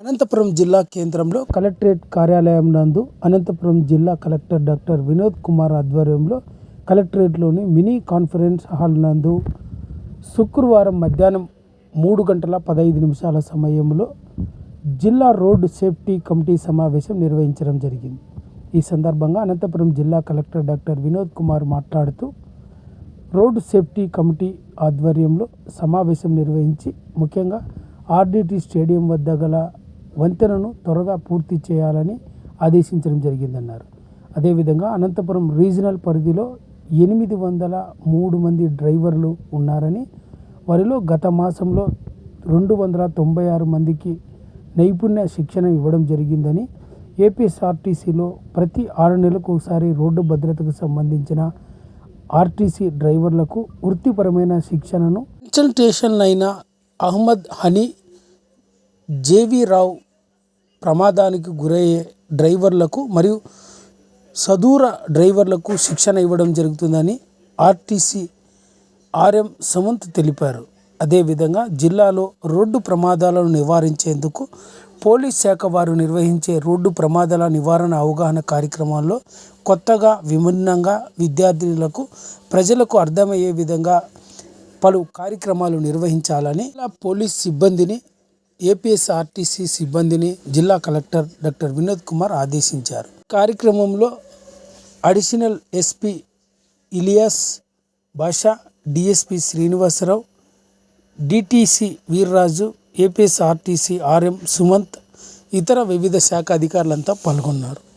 అనంతపురం జిల్లా కేంద్రంలో కలెక్టరేట్ కార్యాలయం నందు అనంతపురం జిల్లా కలెక్టర్ డాక్టర్ వినోద్ కుమార్ ఆధ్వర్యంలో కలెక్టరేట్లోని మినీ కాన్ఫరెన్స్ హాల్ నందు శుక్రవారం మధ్యాహ్నం మూడు గంటల పదహైదు నిమిషాల సమయంలో జిల్లా రోడ్డు సేఫ్టీ కమిటీ సమావేశం నిర్వహించడం జరిగింది. ఈ సందర్భంగా అనంతపురం జిల్లా కలెక్టర్ డాక్టర్ వినోద్ కుమార్ మాట్లాడుతూ రోడ్డు సేఫ్టీ కమిటీ ఆధ్వర్యంలో సమావేశం నిర్వహించి ముఖ్యంగా ఆర్డిటి స్టేడియం వద్ద గల వంతెనను త్వరగా పూర్తి చేయాలని ఆదేశించడం జరిగిందన్నారు. అదేవిధంగా అనంతపురం రీజనల్ పరిధిలో ఎనిమిది వందల మూడు మంది డ్రైవర్లు ఉన్నారని వారిలో గత మాసంలో రెండు వందల తొంభై ఆరు మందికి నైపుణ్య శిక్షణ ఇవ్వడం జరిగిందని ఏపీఎస్ఆర్టీసీలో ప్రతి ఆరు నెలలకు ఒకసారి రోడ్డు భద్రతకు సంబంధించిన ఆర్టీసీ డ్రైవర్లకు వృత్తిపరమైన శిక్షణను కన్సల్టేషన్ అయిన అహ్మద్ హనీ జేవి రావు ప్రమాదానికి గురయ్యే డ్రైవర్లకు మరియు సదూర డ్రైవర్లకు శిక్షణ ఇవ్వడం జరుగుతుందని ఆర్టీసీ ఆర్ఎం సమంత్ తెలిపారు. అదేవిధంగా జిల్లాలో రోడ్డు ప్రమాదాలను నివారించేందుకు పోలీస్ శాఖ వారు నిర్వహించే రోడ్డు ప్రమాదాల నివారణ అవగాహన కార్యక్రమాల్లో కొత్తగా విభిన్నంగా విద్యార్థినులకు ప్రజలకు అర్థమయ్యే విధంగా పలు కార్యక్రమాలు నిర్వహించాలని పోలీస్ సిబ్బందిని ఏపీఎస్ఆర్టీసీ సిబ్బందిని జిల్లా కలెక్టర్ డాక్టర్ వినోద్ కుమార్ ఆదేశించారు. కార్యక్రమంలో additional SP Ilyas Basha DSP Srinivasarao DTC Veerraju APSRTC RM Sumanth ఇతర వివిధ శాఖ అధికారులంతా పాల్గొన్నారు.